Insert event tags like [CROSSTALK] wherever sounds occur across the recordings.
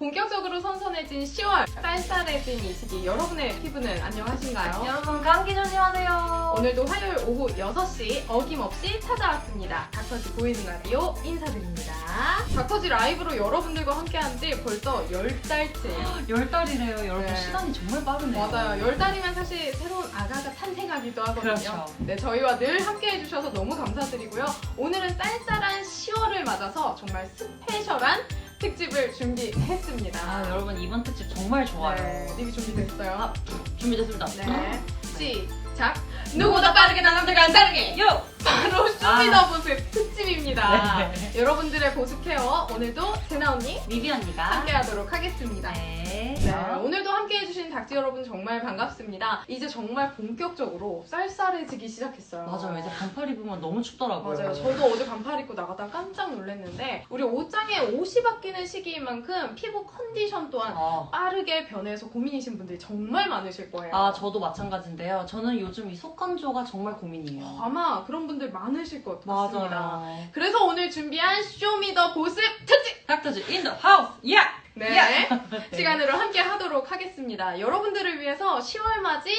본격적으로 선선해진 10월 쌀쌀해진 이 시기 여러분의 피부는 안녕하신가요? 여러분 감기 조심하세요. 오늘도 화요일 오후 6시 어김없이 찾아왔습니다. 닥터지 보이는 라디오 인사드립니다. 닥터지 라이브로 여러분들과 함께한 지 벌써 10달째예요. [GASPS] 열 달이래요. 여러분 네. 시간이 정말 빠르네요. 맞아요. 10달이면 사실 새로운 아가가 탄생하기도 하거든요. 그렇죠. 네, 저희와 늘 함께 해주셔서 너무 감사드리고요. 오늘은 쌀쌀한 10월을 맞아서 정말 스페셜한 특집을 준비했습니다. 아 여러분 이번 특집 정말 좋아요. 네, 리뷰 준비됐어요. 아, 준비됐습니다. 네, 시작. 누구보다 빠르게 난 남들과는 다르게 요. 바로 쇼미더보스 특집입니다. 아. 네. 여러분들의 보습 케어 오늘도 제나 언니 미비 언니가 함께하도록 하겠습니다. 네. 네, 오늘도 함께 해주신 닥지 여러분 정말 반갑습니다. 이제 정말 본격적으로 쌀쌀해지기 시작했어요. 맞아요. 이제 반팔 입으면 너무 춥더라고요. 맞아요. 저도 어제 반팔 입고 나가다 깜짝 놀랐는데 우리 옷장에 옷이 바뀌는 시기인 만큼 피부 컨디션 또한 아, 빠르게 변해서 고민이신 분들이 정말 많으실 거예요. 아 저도 마찬가지인데요. 저는 요즘 이 속건조가 정말 고민이에요. 아마 그런 분들 많으실 것 같습니다. 맞아요. 그래서 오늘 준비한 쇼미더 보습 특집! 닥터즈 인더 하우스. 야. 네. 야! [LAUGHS] 시간으로 함께 하도록 하겠습니다. 여러분들을 위해서 10월 맞이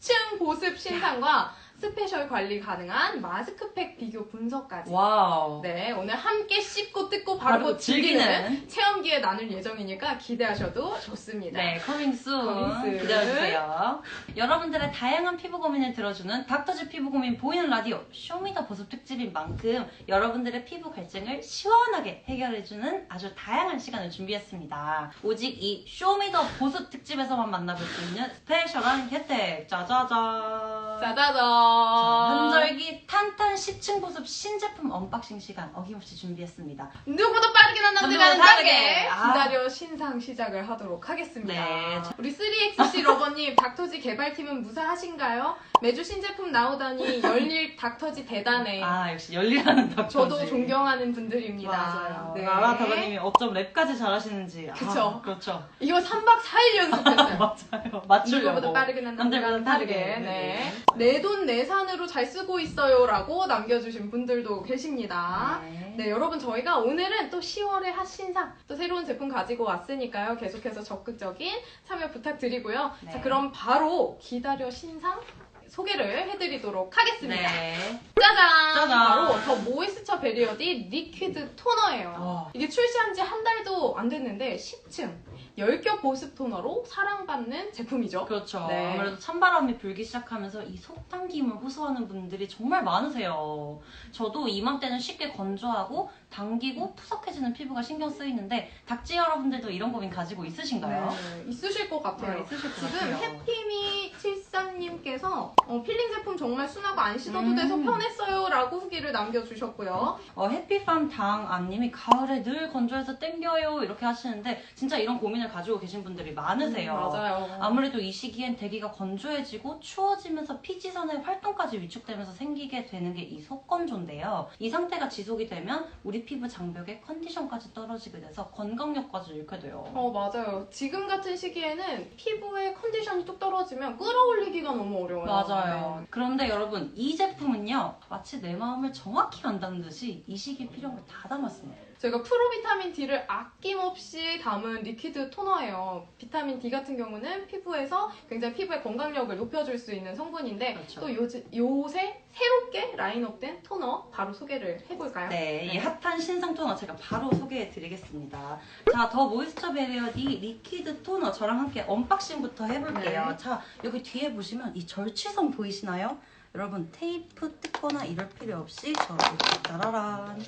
10층 보습 신상과 스페셜 관리 가능한 마스크팩 비교 분석까지. 와우. 네, 오늘 함께 씹고 뜯고 바르고 즐기는 즐기는. 체험기에 나눌 예정이니까 기대하셔도 좋습니다. 네, 커밍 순 Coming soon. 기다려주세요. 여러분들의 다양한 피부 고민을 들어주는 닥터즈 피부 고민 보이는 라디오 쇼미더 보습 특집인 만큼 여러분들의 피부 갈증을 시원하게 해결해주는 아주 다양한 시간을 준비했습니다. 오직 이 쇼미더 보습 특집에서만 만나볼 수 있는 스페셜한 혜택 짜자잔. 짜자잔. 자, 한절기 탄탄 10층 보습 신제품 언박싱 시간 어김없이 준비했습니다. 누구보다 빠르게 난 남들과는 누구보다 다르게 빠르게. 아. 기다려 신상 시작을 하도록 하겠습니다. 네. 우리 3XC 러버님 [LAUGHS] 닥터지 개발팀은 무사하신가요? 매주 신제품 나오다니 열일 닥터지 대단해. 아 역시 열리라는 닥터즈. 저도 존경하는 분들입니다. 맞아요. 네. 라라 다다님이 어쩜 랩까지 잘하시는지. 그쵸. 아, 그렇죠. 이거 3박 4일 연습했어요. 맞아요. 맞추려고. 누구보다 빠르게 난 남들과는 남들과는 다르게. 다르게. 네. 내돈 내 산으로 잘 쓰고 있어요라고 남겨주신 분들도 계십니다. 네. 네, 여러분 저희가 오늘은 또 10월의 핫 신상 또 새로운 제품 가지고 왔으니까요. 계속해서 적극적인 참여 부탁드리고요. 네. 자, 그럼 바로 기다려 신상 소개를 해드리도록 하겠습니다. 네. 짜잔! 짜잔! 바로 더 모이스처 베리어디 리퀴드 토너예요. 어. 이게 출시한 지 한 달도 안 됐는데 10층 열겹 보습 토너로 사랑받는 제품이죠. 그렇죠. 네. 아무래도 찬바람이 불기 시작하면서 이 속당김을 호소하는 분들이 정말 많으세요. 저도 이맘때는 쉽게 건조하고 당기고 푸석해지는 피부가 신경 쓰이는데 닥지 여러분들도 이런 고민 가지고 있으신가요? 네, 있으실 것 같아요. 네, 있으실 것 지금 같아요. 해피미 73님께서 어, 필링 제품 정말 순하고 안 씻어도 음. 돼서 편했어요 라고 후기를 남겨주셨고요. 어, 해피팜 당안님이 가을에 늘 건조해서 땡겨요 이렇게 하시는데 진짜 이런 고민을 가지고 계신 분들이 많으세요. 음, 맞아요. 아무래도 이 시기엔 대기가 건조해지고 추워지면서 피지선의 활동까지 위축되면서 생기게 되는 게 이 속건조인데요. 이 상태가 지속이 되면 우리 피부 장벽의 컨디션까지 떨어지게 돼서 건강력까지 잃게 돼요. 어, 맞아요. 지금 같은 시기에는 피부의 컨디션이 뚝 떨어지면 끌어올리기가 너무 어려워요. 맞아요. 네. 그런데 여러분 이 제품은요 마치 내 마음을 정확히 안다는 듯이 이 시기 필요한 걸 다 담았습니다. 저희가 프로비타민 D를 아낌없이 담은 리퀴드 토너예요. 비타민 D 같은 경우는 피부에서 굉장히 피부의 건강력을 높여줄 수 있는 성분인데 그렇죠. 또 요새, 요새 새롭게 라인업된 토너 바로 소개를 해볼까요? 네, 이 핫한 신상 토너 제가 바로 소개해 드리겠습니다. 자, 더 모이스처 베리어디 리퀴드 토너 저랑 함께 언박싱부터 해볼게요. 네. 자, 여기 뒤에 보시면 이 절취선 보이시나요? 여러분 테이프 뜯거나 이럴 필요 없이 저 이렇게 따라란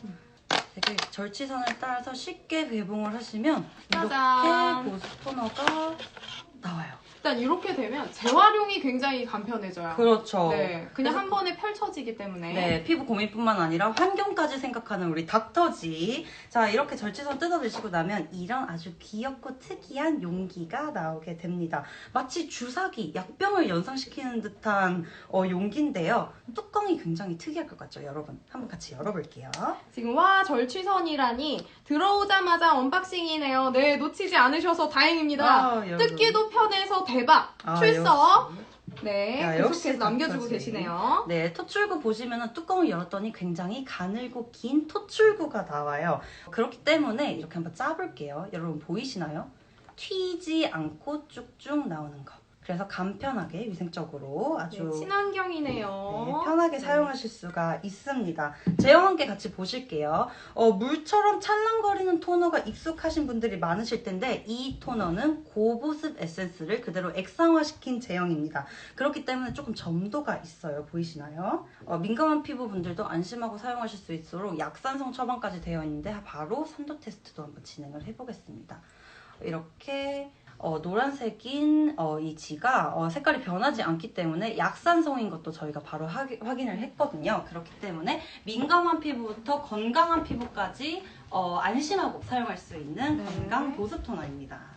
되게 절취선을 따라서 쉽게 배봉을 하시면. 이렇게 보습 토너가 나와요. 일단 이렇게 되면 재활용이 굉장히 간편해져요. 그렇죠. 네, 그냥 한 번에 펼쳐지기 때문에 네, 피부 고민뿐만 아니라 환경까지 생각하는 우리 닥터지. 자, 이렇게 절취선 뜯어드시고 나면 이런 아주 귀엽고 특이한 용기가 나오게 됩니다. 마치 주사기, 약병을 연상시키는 듯한 어, 용기인데요. 뚜껑이 굉장히 특이할 것 같죠, 여러분? 한번 같이 열어볼게요. 지금 와 절취선이라니 들어오자마자 언박싱이네요. 네, 놓치지 않으셔서 다행입니다. 아, 여러분. 뜯기도 편해서 대박. 아, 출석. 역시. 네, 야, 계속해서 남겨주고 닥터지. 계시네요. 네, 토출구 보시면은 뚜껑을 열었더니 굉장히 가늘고 긴 토출구가 나와요. 그렇기 때문에 이렇게 한번 짜볼게요. 여러분 보이시나요? 튀지 않고 쭉쭉 나오는 거. 그래서 간편하게 위생적으로 아주 네, 친환경이네요. 네, 편하게 사용하실 수가 있습니다. 제형 함께 같이 보실게요. 어, 물처럼 찰랑거리는 토너가 익숙하신 분들이 많으실 텐데 이 토너는 고보습 에센스를 그대로 액상화시킨 제형입니다. 그렇기 때문에 조금 점도가 있어요. 보이시나요? 어, 민감한 피부 분들도 안심하고 사용하실 수 있도록 약산성 처방까지 되어 있는데 바로 산도 테스트도 한번 진행을 해보겠습니다. 이렇게 어, 노란색인 어, 이 지가 어, 색깔이 변하지 않기 때문에 약산성인 것도 저희가 바로 확- 확인을 했거든요. 그렇기 때문에 민감한 피부부터 건강한 피부까지 어, 안심하고 사용할 수 있는 네. 건강 보습 토너입니다.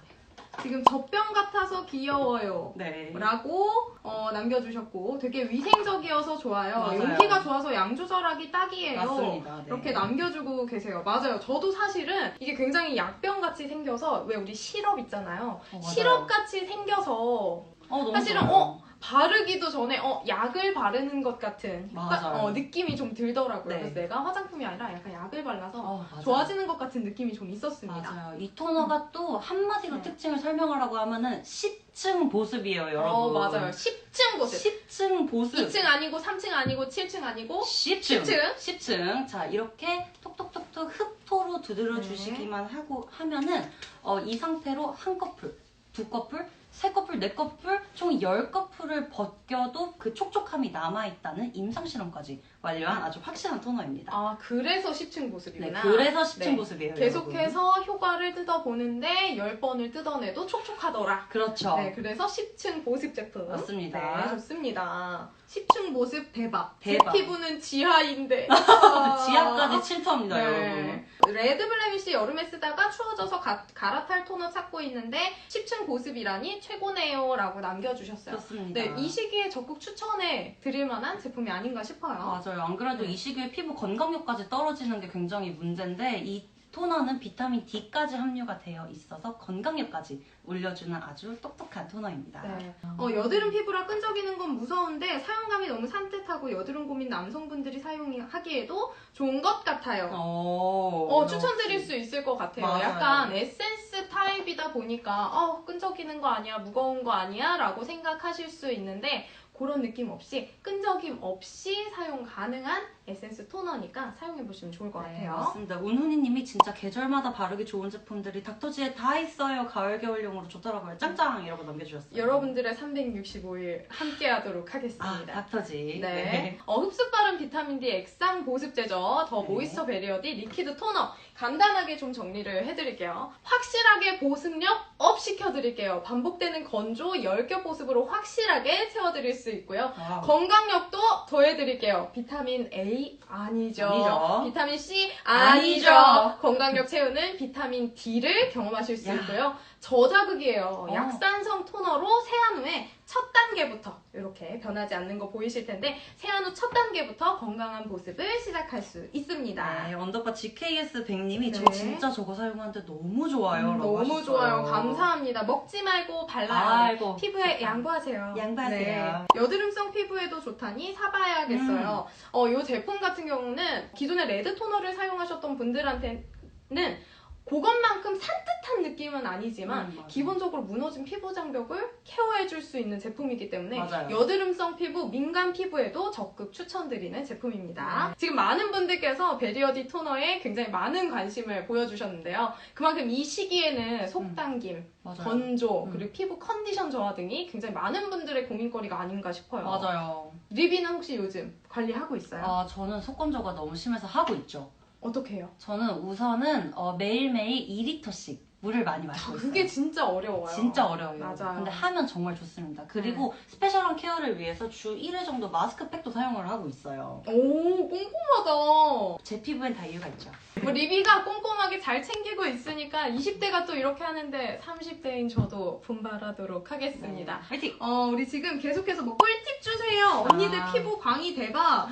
지금 젖병 같아서 귀여워요. 네. 라고 어, 남겨주셨고 되게 위생적이어서 좋아요. 맞아요. 용기가 좋아서 양 조절하기 딱이에요. 맞습니다. 네. 이렇게 남겨주고 계세요. 맞아요. 저도 사실은 이게 굉장히 약병 같이 생겨서 왜 우리 시럽 있잖아요. 어. 시럽 같이 생겨서 어, 사실은 좋아요. 어 바르기도 전에 어 약을 바르는 것 같은 맞아요. 어, 느낌이 좀 들더라고요. 네. 그래서 내가 화장품이 아니라 약간 약을 발라서 어. 좋아지는 것 같은 느낌이 좀 있었습니다. 맞아요. 이 토너가 또 한마디로 네. 특징을 설명하라고 하면은 10층 보습이에요, 여러분. 어 맞아요. 10층 보세요. 10층 보습. 2층 아니고 3층 아니고 7층 아니고 10층. 10층. 10층. 자, 이렇게 톡톡톡톡 흡토로 두드려 네. 주시기만 하고 하면은 어, 이 상태로 한 커플, 두 커플, 세 커플, 네 커플, 총 10커플을 벗겨도 그 촉촉함이 남아있다는 임상실험까지 완료한 아주 확실한 토너입니다. 아 그래서 10층 네, 보습이구나. 그래서 10층 네. 보습이에요. 여러분. 계속해서 효과를 뜯어보는데 10번을 뜯어내도 촉촉하더라. 그렇죠. 네, 그래서 10층 보습 제품. 맞습니다. 네, 좋습니다. 10층 보습 대박. 대박. 제 피부는 지하인데. [LAUGHS] 지하까지 침투합니다, 네. 여러분. 레드 블레미쉬 여름에 쓰다가 추워져서 가, 갈아탈 토너 찾고 있는데 10층 보습이라니 최고네요 라고 남겨주셨어요. 그렇습니다. 네, 이 시기에 적극 추천해 드릴 만한 제품이 아닌가 싶어요. 맞아요. 안 그래도 네. 이 시기에 피부 건강력까지 떨어지는 게 굉장히 문제인데 이 토너는 비타민 D까지 함유가 되어 있어서 건강력까지 올려주는 아주 똑똑한 토너입니다. 네. 어, 여드름 피부라 끈적이는 건 무서운데 사용감이 너무 산뜻하고 여드름 고민 남성분들이 사용하기에도 좋은 것 같아요. 오, 어, 추천드릴 수 있을 것 같아요. 맞아요. 약간 에센스 타입이다 보니까 어, 끈적이는 거 아니야, 무거운 거 아니야 라고 생각하실 수 있는데 그런 느낌 없이 끈적임 없이 사용 가능한 에센스 토너니까 사용해 보시면 좋을 것 네, 같아요. 맞습니다. 운훈이님이 진짜 계절마다 바르기 좋은 제품들이 닥터지에 다 있어요. 가을 겨울용으로 좋더라고요. 짱짱 이라고 남겨주셨어요. 여러분들의 365일 함께 하도록 아, 하겠습니다. 닥터지. 네. 어, 흡수 빠른 비타민 D 액상 보습제죠. 더 네. 모이스처 베리어 D 리퀴드 토너. 간단하게 좀 정리를 해드릴게요. 확실하게 보습력 업 시켜드릴게요. 반복되는 건조 10겹 보습으로 확실하게 채워드릴 수 있고요. 와우. 건강력도 더해드릴게요. 비타민 A 아니죠. 아니죠. 비타민 C 아니죠. 아니죠. 건강력 채우는 비타민 D를 경험하실 수 야. 있고요. 저자극이에요. 어. 약산성 토너로 세안 후에 첫 단계부터 이렇게 변하지 않는 거 보이실 텐데 세안 후 첫 단계부터 건강한 보습을 시작할 수 있습니다. 네, 언더바 GKS 100님이 저 네. 진짜 저거 사용하는데 너무 좋아요. 음, 너무 하셨어요. 좋아요. 감사합니다. 먹지 말고 발라요. 아이고. 피부에 좋다. 양보하세요. 양보하세요. 네. 여드름성 피부에도 좋다니 사봐야겠어요. 음. 어, 이 제품 같은 경우는 기존에 레드 토너를 사용하셨던 분들한테는 그것만큼 산뜻한 느낌은 아니지만 음. 기본적으로 무너진 피부 장벽을 케어해줄 수 있는 제품이기 때문에 맞아요. 여드름성 피부, 민감 피부에도 적극 추천드리는 제품입니다. 네. 지금 많은 분들께서 베리어디 토너에 굉장히 많은 관심을 보여주셨는데요. 그만큼 이 시기에는 속당김, 맞아요. 건조, 음. 그리고 피부 컨디션 저하 등이 굉장히 많은 분들의 고민거리가 아닌가 싶어요. 맞아요. 리비는 혹시 요즘 관리하고 있어요? 아, 저는 속건조가 너무 심해서 하고 있죠. 어떻게 해요? 저는 우선은 어, 매일매일 2리터씩 물을 많이 마시고 있어요. 그게 진짜 어려워요. 진짜 어려워요. 맞아요. 근데 하면 정말 좋습니다. 그리고 스페셜한 케어를 위해서 주 1회 정도 마스크팩도 사용을 하고 있어요. 오, 꼼꼼하다. 제 피부엔 다 이유가 있죠. 뭐 리비가 꼼꼼하게 잘 챙기고 있으니까 20대가 또 이렇게 하는데 30대인 저도 분발하도록 하겠습니다. 네. 화이팅! 어, 우리 지금 계속해서 뭐 꿀팁 주세요. 언니들 아. 피부 광이 대박.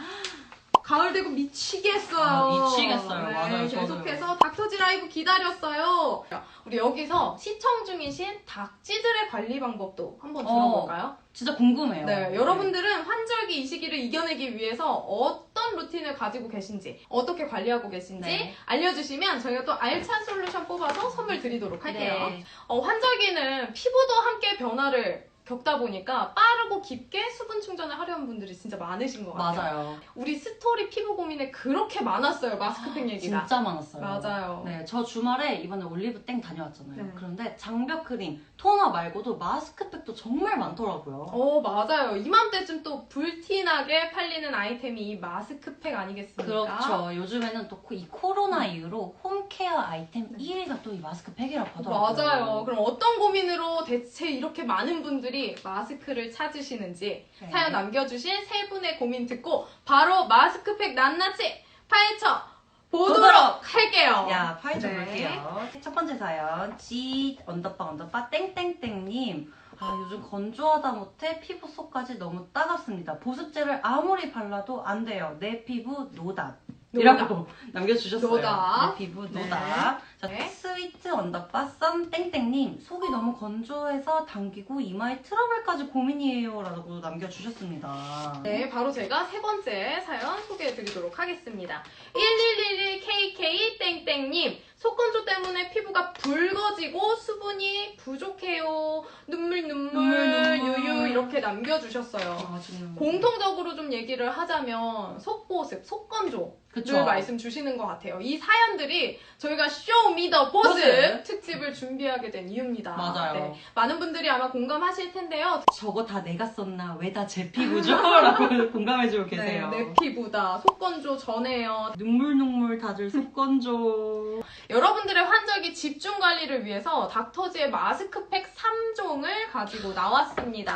가을 되고 미치겠어요. 아, 미치겠어요. 네, 맞아요, 계속해서 닥터지 라이브 기다렸어요. 우리 여기서 시청 중이신 닭쥐들의 관리 방법도 한번 어, 들어볼까요? 진짜 궁금해요. 네, 여러분들은 환절기 이 시기를 이겨내기 위해서 어떤 루틴을 가지고 계신지, 어떻게 관리하고 계신지 네. 알려주시면 저희가 또 알찬 솔루션 뽑아서 선물 드리도록 할게요. 네. 어, 환절기는 피부도 함께 변화를 겪다 보니까 빠르고 깊게 수분 충전을 하려는 분들이 진짜 많으신 것 같아요. 맞아요. 우리 스토리 피부 고민에 그렇게 많았어요, 마스크팩 얘기가. 진짜 많았어요. 맞아요. 네, 저 주말에 이번에 올리브 땡 다녀왔잖아요. 네. 그런데 장벽 크림, 토너 말고도 마스크팩도 정말 많더라고요. 어, 맞아요. 이맘때쯤 또 불티나게 팔리는 아이템이 이 마스크팩 아니겠습니까? 그렇죠. 요즘에는 또 이 코로나 이후로 홈케어 아이템 1위가 또 이 마스크팩이라고 하더라고요. 맞아요. 그럼 어떤 고민으로 대체 이렇게 많은 분들이 마스크를 찾으시는지 네. 사연 남겨주신 세 분의 고민 듣고 바로 마스크팩 낱낱이 파헤쳐 보도록, 보도록 할게요. 야, 파헤쳐 네. 볼게요. 첫 번째 사연, G 언더바 언더바 땡땡땡님. 아, 요즘 건조하다 못해 피부 속까지 너무 따갑습니다. 보습제를 아무리 발라도 안 돼요. 내 피부 노답. 이라고 [LAUGHS] 남겨주셨어요. 노답. 내 피부 네. 노답. 자, 네. 스위트 언더바 썸 땡땡님. 속이 너무 건조해서 당기고 이마에 트러블까지 고민이에요. 라고 남겨주셨습니다. 네, 바로 제가 세 번째 사연 소개해 드리도록 하겠습니다. 1111KK 땡땡님, 속건조 때문에 피부가 붉어지고 수분이 부족해요. 눈물, 눈물, 눈물, 눈물. 유유, 이렇게 남겨주셨어요. 아, 지금. 공통적으로 좀 얘기를 하자면 속보습, 속건조를 그쵸. 말씀 주시는 것 같아요. 이 사연들이 저희가 쇼미더 보습 보습. 특집을 준비하게 된 이유입니다. 맞아요. 네, 많은 분들이 아마 공감하실 텐데요. 저거 다 내가 썼나? 왜 다 제 피부죠? [LAUGHS] 라고 공감해주고 계세요. 네, 내 피부다. 속건조 전해요. 눈물 눈물 다들 속건조. 여러분들의 환절기 집중 관리를 위해서 닥터지의 마스크팩 3종을 가지고 나왔습니다.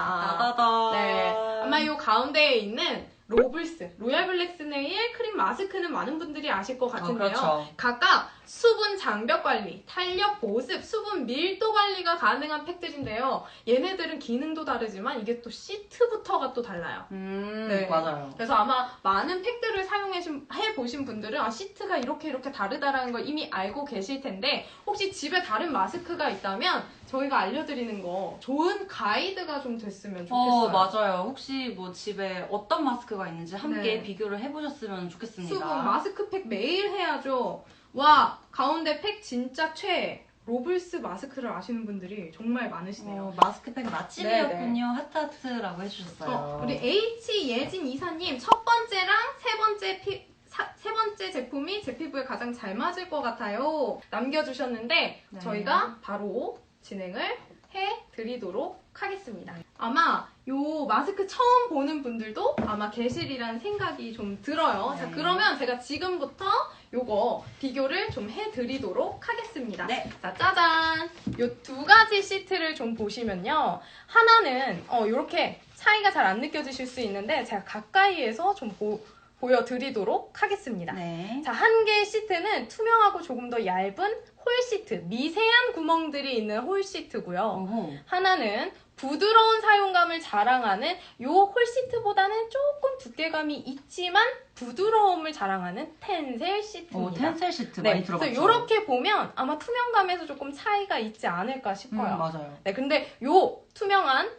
네, 아마 이 가운데에 있는 로블스, 로얄 블랙 스네일 크림 마스크는 많은 분들이 아실 것 어, 같은데요. 그렇죠. 각각 수분 장벽 관리, 탄력 보습, 수분 밀도 관리가 가능한 팩들인데요. 얘네들은 기능도 다르지만 이게 또 시트부터가 또 달라요. 음, 네. 맞아요. 그래서 아마 많은 팩들을 사용해 보신 분들은 아, 시트가 이렇게 이렇게 다르다라는 걸 이미 알고 계실 텐데 혹시 집에 다른 마스크가 있다면 저희가 알려드리는 거 좋은 가이드가 좀 됐으면 좋겠어요. 어, 맞아요. 혹시 뭐 집에 어떤 마스크가 있는지 함께 네. 비교를 해보셨으면 좋겠습니다. 수분 마스크팩 매일 해야죠. 와 가운데 팩 진짜 최애. 로블스 마스크를 아시는 분들이 정말 많으시네요. 어, 마스크팩 맛집이었군요. 하트하트라고 해주셨어요. 어, 우리 H 예진 이사님 첫 번째랑 세 번째 피, 사- 세 번째 제품이 제 피부에 가장 잘 맞을 것 같아요. 남겨주셨는데 네. 저희가 바로 진행을 해 드리도록 하겠습니다. 아마 요 마스크 처음 보는 분들도 아마 계실이란 생각이 좀 들어요. 자 네. 그러면 제가 지금부터 요거 비교를 좀 해드리도록 하겠습니다. 네. 자, 짜잔! 요 두 가지 시트를 좀 보시면요. 하나는, 어, 요렇게 차이가 잘 안 느껴지실 수 있는데, 제가 가까이에서 좀 보, 보여드리도록 하겠습니다. 네. 자, 한 개의 시트는 투명하고 조금 더 얇은 홀 시트, 미세한 구멍들이 있는 홀 시트고요. 어허. 하나는 부드러운 사용감을 자랑하는 요 홀 시트보다는 조금 두께감이 있지만 부드러움을 자랑하는 텐셀 어, 시트입니다. 텐셀 시트 네, 많이 들어봤죠? 그래서 이렇게 보면 아마 투명감에서 조금 차이가 있지 않을까 음, 싶어요. 맞아요. 네, 근데 요 투명한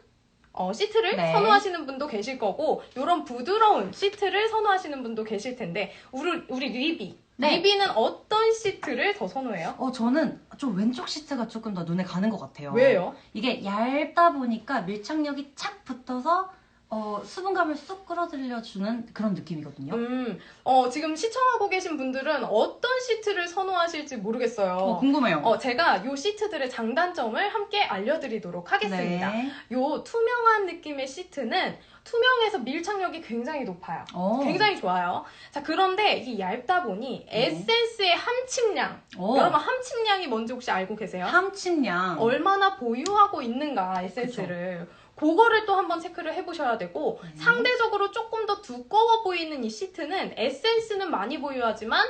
어, 시트를 네. 선호하시는 분도 계실 거고, 요런 부드러운 시트를 선호하시는 분도 계실 텐데, 우리, 우리 리비. 네. 리비는 어떤 시트를 더 선호해요? 어, 저는 좀 왼쪽 시트가 조금 더 눈에 가는 것 같아요. 왜요? 이게 얇다 보니까 밀착력이 착 붙어서 어, 수분감을 쑥 끌어들여주는 그런 느낌이거든요. 음, 어, 지금 시청하고 계신 분들은 어떤 시트를 선호하실지 모르겠어요. 어, 궁금해요. 어, 제가 요 시트들의 장단점을 함께 알려드리도록 하겠습니다. 네. 요 투명한 느낌의 시트는 투명해서 밀착력이 굉장히 높아요. 어. 굉장히 좋아요. 자, 그런데 이게 얇다 보니 네. 에센스의 함침량. 오. 여러분, 함침량이 뭔지 혹시 알고 계세요? 함침량. 얼마나 보유하고 있는가, 에센스를. 그 거를 또 한번 체크를 해보셔야 되고, 네. 상대적으로 조금 더 두꺼워 보이는 이 시트는 에센스는 많이 보유하지만,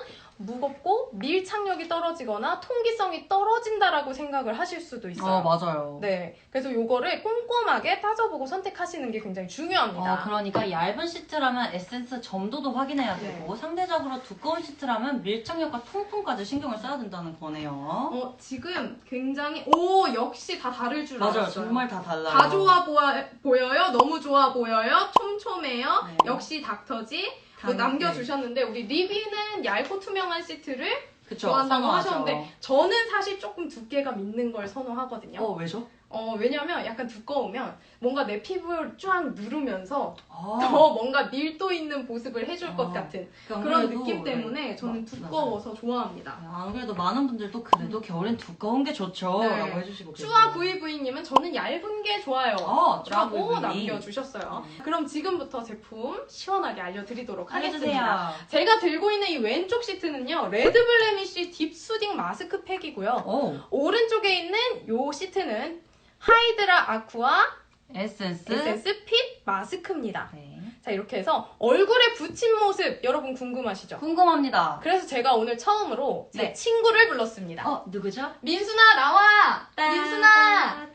무겁고 밀착력이 떨어지거나 통기성이 떨어진다라고 생각을 하실 수도 있어요. 어, 맞아요. 네. 그래서 요거를 꼼꼼하게 따져보고 선택하시는 게 굉장히 중요합니다. 어, 그러니까 얇은 시트라면 에센스 점도도 확인해야 네. 되고 상대적으로 두꺼운 시트라면 밀착력과 통풍까지 신경을 써야 된다는 거네요. 어, 지금 굉장히 오 역시 다 다를 줄 맞아요. 알았어요. 정말 다 달라요. 다 좋아 보아, 보여요. 너무 좋아 보여요. 촘촘해요. 네. 역시 닥터지. 뭐 당- 남겨주셨는데 우리 리비는 얇고 투명한 시트를 그쵸. 좋아한다고 선호하죠. 하셨는데 저는 사실 조금 두께가 있는 걸 선호하거든요. 어, 왜죠? 어, 왜냐면 약간 두꺼우면 뭔가 내 피부를 쫙 누르면서 아, 더 뭔가 밀도 있는 보습을 해줄 것 아, 같은 안 그런 느낌 네. 때문에 저는 마- 두꺼워서 좋아합니다. 맞아요. 안 그래도 많은 분들도 그래도 겨울엔 두꺼운 게 좋죠. 네. 라고 해주시고 계세요. 구이부이님은 저는 얇은 게 좋아요. 어, 라고. 남겨주셨어요. 그럼 지금부터 제품 시원하게 알려드리도록 하겠습니다. 제가 들고 있는 이 왼쪽 시트는요, 레드블레미쉬 딥수딩 마스크팩이고요. 오, 오른쪽에 있는 요 시트는 하이드라 아쿠아 에센스. 에센스 핏 마스크입니다. 네. 자, 이렇게 해서 얼굴에 붙인 모습 여러분 궁금하시죠? 궁금합니다. 그래서 제가 오늘 처음으로 제 네. 친구를 불렀습니다. 어, 누구죠? 민순아 나와! 민순아!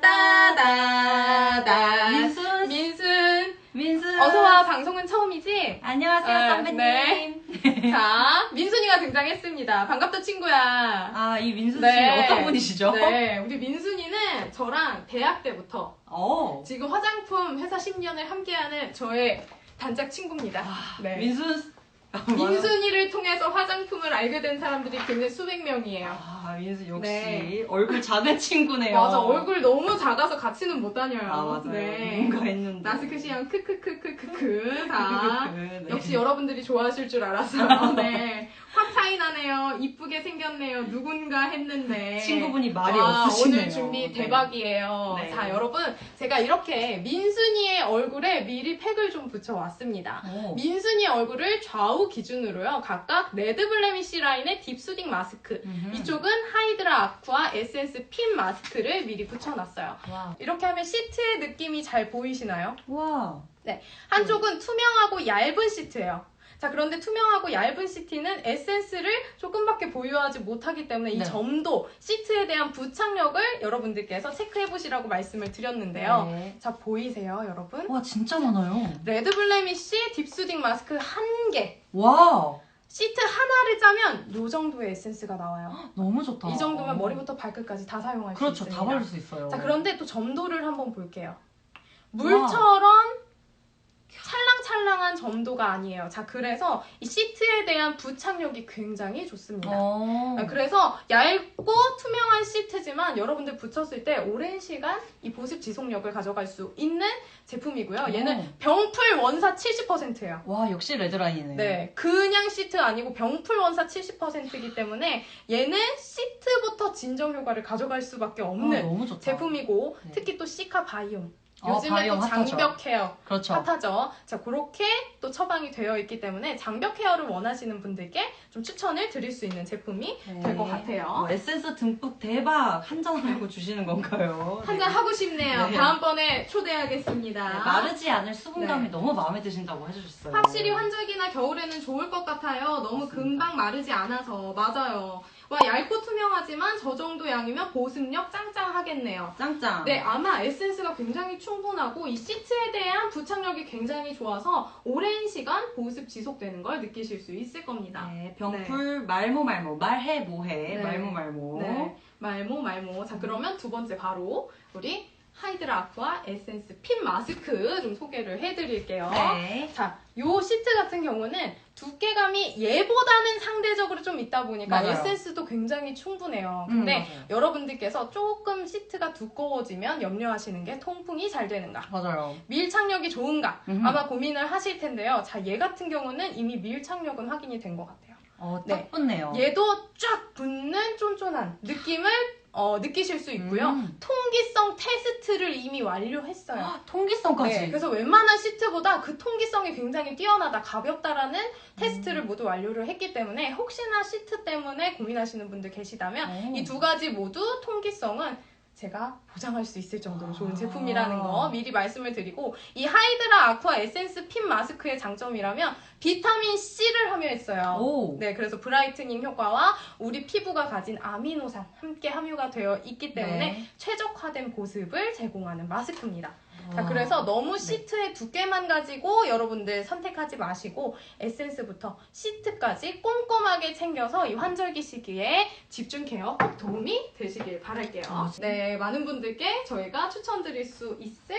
따다다 민순, 민순 민순. 어서와 방송은 처음이지? 안녕하세요, 아, 선배님. 네. [LAUGHS] 자 민순이가 등장했습니다 반갑다 친구야 아, 이 민순 씨 네. 어떤 분이시죠? 네 우리 민순이는 저랑 대학 때부터 어. 지금 화장품 회사 10년을 함께하는 저의 단짝 친구입니다 아, 네. 민순. 민순이를 통해서 화장품을 알게 된 사람들이 굉장히 수백 명이에요 아, 민순 역시 네. 얼굴 작은 친구네요. 맞아 얼굴 너무 작아서 같이는 못 다녀요 아, 맞아요. 네. 뭔가 했는데. 나스크시한 크크크크크크 다 네. 역시 여러분들이 좋아하실 줄 알았어요. 네. 확 차이 나네요. 이쁘게 생겼네요. 누군가 했는데. 친구분이 말이 와, 없으시네요. 오늘 준비 네. 대박이에요. 네. 자, 여러분. 제가 이렇게 민순이의 얼굴에 미리 팩을 좀 붙여왔습니다. 오. 민순이 얼굴을 좌우 기준으로요. 각각 레드 블레미쉬 라인의 딥수딩 마스크. 음흠. 이쪽은 하이드라 아쿠아 에센스 핀 마스크를 미리 붙여놨어요. 와. 이렇게 하면 시트의 느낌이 잘 보이시나요? 와. 한쪽은 투명하고 얇은 시트예요. 자, 그런데 투명하고 얇은 시트는 에센스를 조금밖에 보유하지 못하기 때문에 이 네. 점도 시트에 대한 부착력을 여러분들께서 체크해 보시라고 말씀을 드렸는데요. 네. 자, 보이세요, 여러분? 와, 진짜 많아요. 레드 블레미쉬 딥수딩 마스크 한 개. 와. 시트 하나를 짜면 이 정도의 에센스가 나와요. [GASPS] 너무 좋다. 이 정도면 머리부터 발끝까지 다 사용할 수 그렇죠. 있습니다. 다 바를 수 있어요. 자, 그런데 또 점도를 한번 볼게요. 물처럼 찰랑찰랑한 점도가 아니에요. 자, 그래서 이 시트에 대한 부착력이 굉장히 좋습니다. 어. 아, 그래서 얇고 투명한 시트지만 여러분들 붙였을 때 오랜 시간 이 보습 지속력을 가져갈 수 있는 제품이고요. 얘는 어. 병풀 원사 70%예요. 와, 역시 레드라인이네요. 네, 그냥 시트 아니고 병풀 원사 70%이기 때문에 얘는 시트부터 진정 효과를 가져갈 수밖에 어, 없는 너무 좋다. 제품이고 네. 특히 또 시카 바이옴 어, 요즘에 바이옴 또 핫하죠. 장벽 헤어 그렇죠. 핫하죠. 자 그렇게 또 처방이 되어 있기 때문에 장벽 헤어를 원하시는 분들께 좀 추천을 드릴 수 있는 제품이 될것 같아요. 어, 에센스 듬뿍 대박 한 잔 하고 주시는 건가요? 한 잔 하고 싶네요. 네. 다음번에 초대하겠습니다. 네, 마르지 않을 수분감이 네. 너무 마음에 드신다고 해주셨어요. 확실히 환절기나 겨울에는 좋을 것 같아요. 너무 맞습니다. 금방 마르지 않아서 맞아요. 와 얇고 투명하지만 저 정도 양이면 보습력 짱짱하겠네요. 짱짱. 네, 아마 에센스가 굉장히 충분하고 이 시트에 대한 부착력이 굉장히 좋아서 오랜 시간 보습 지속되는 걸 느끼실 수 있을 겁니다. 네, 병풀 말모 말모 말해 뭐해 네. 말모 말모. 네, 말모 말모. 자, 그러면 두 번째 바로 우리 하이드라 아쿠아 에센스 핀 마스크 좀 소개를 해드릴게요. 네. 자, 요 시트 같은 경우는 두께감이 얘보다는 상대적으로 좀 있다 보니까 맞아요. 에센스도 굉장히 충분해요. 음, 근데 맞아요. 여러분들께서 조금 시트가 두꺼워지면 염려하시는 게 통풍이 잘 되는가, 맞아요. 밀착력이 좋은가 음흠. 아마 고민을 하실 텐데요. 자, 얘 같은 경우는 이미 밀착력은 확인이 된 것 같아요. 어, 네. 딱 붙네요. 얘도 쫙 붙는 쫀쫀한 느낌을 어, 느끼실 수 있고요. 음. 통기성 테스트를 이미 완료했어요. 아, 통기성까지. 네, 그래서 웬만한 시트보다 그 통기성이 굉장히 뛰어나다, 가볍다라는 음. 테스트를 모두 완료를 했기 때문에 혹시나 시트 때문에 고민하시는 분들 계시다면 오. 이두 가지 모두 통기성은 제가 보장할 수 있을 정도로 좋은 아. 제품이라는 거 미리 말씀을 드리고 이 하이드라 아쿠아 에센스 핀 마스크의 장점이라면 비타민 C를 함유했어요. 오. 네, 그래서 브라이트닝 효과와 우리 피부가 가진 아미노산 함께 함유가 되어 있기 때문에 네. 최적화된 보습을 제공하는 마스크입니다. 자, 와. 그래서 너무 네. 시트의 두께만 가지고 여러분들 선택하지 마시고 에센스부터 시트까지 꼼꼼하게 챙겨서 이 환절기 시기에 집중 케어 꼭 도움이 되시길 바랄게요. 아, 네, 많은 분들께 저희가 추천드릴 수 있을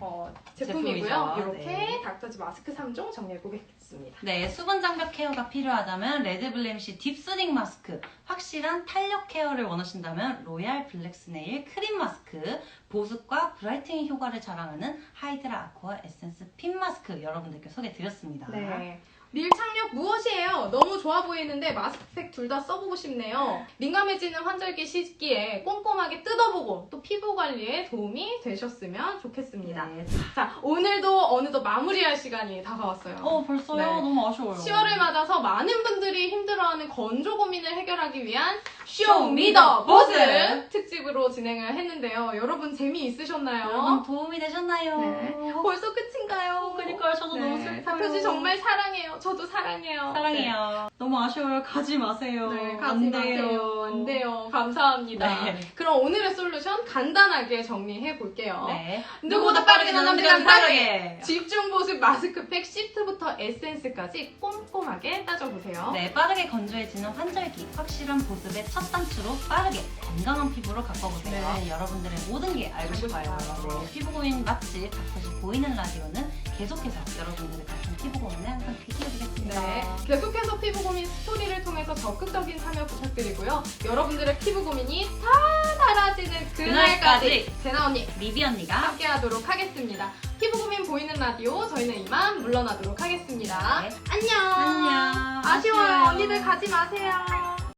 어, 제품이고요. 제품이죠. 이렇게 네. 닥터즈 마스크 3종 정리해 보겠습니다. 네, 수분 장벽 케어가 필요하다면 레드블렘시 딥스닝 마스크, 확실한 탄력 케어를 원하신다면 로얄 블랙스네일 크림 마스크, 보습과 브라이트닝 효과를 자랑하는 하이드라 아쿠아 에센스 핀 마스크 여러분들께 소개드렸습니다. 네. 밀착력 무엇이에요? 너무 좋아 보이는데 마스크팩 둘 다 써보고 싶네요. 민감해지는 환절기 시기에 꼼꼼하게 뜯어보고 또 피부 관리에 도움이 되셨으면 좋겠습니다. 네. 자, 오늘도 어느덧 마무리할 시간이 다가왔어요. 어, 벌써요? 네. 너무 아쉬워요. 10월을 맞아서 많은 분들이 힘들어하는 건조 고민을 해결하기 위한 쇼미더 보스! 특집으로 진행을 했는데요. 여러분 재미있으셨나요? 여러분 도움이 되셨나요? 네. 벌써 끝인가요? 그러니까요. 저도 너무 네. 슬퍼요. 닥터지 정말 사랑해요. 저도 사랑해요. 사랑해요. 너무 아쉬워요. 가지 마세요. 네, 가지 안 마세요. 돼요. 안 돼요. 감사합니다. 네. 그럼 오늘의 솔루션 간단하게 정리해 볼게요. 네. 누구보다 빠르게 난 남들과는 다르게. 다르게. 집중 보습 마스크팩 시트부터 에센스까지 꼼꼼하게 따져보세요. 네, 빠르게 건조해지는 환절기, 확실한 보습의 첫 단추로 빠르게 건강한 피부로 가꿔보세요. 네. 여러분들의 모든 게 알고 싶어요. 네, 피부 고민 맛집 닥터시 보이는 라디오는 계속해서 여러분들의 같은 피부 고민에 항상 귀기해드리겠습니다. 네, 계속해서 피부 고민 스토리를 통해서 적극적인 참여 부탁드리고요. 여러분들의 피부 고민이 다 사라지는 그날까지 그날까지. 제나 언니 리비 언니가 함께 하도록 하겠습니다. 피부 고민 보이는 라디오 저희는 이만 물러나도록 하겠습니다. 네. 안녕. 안녕. 아쉬워요. 아쉬워요. 언니들 가지 마세요.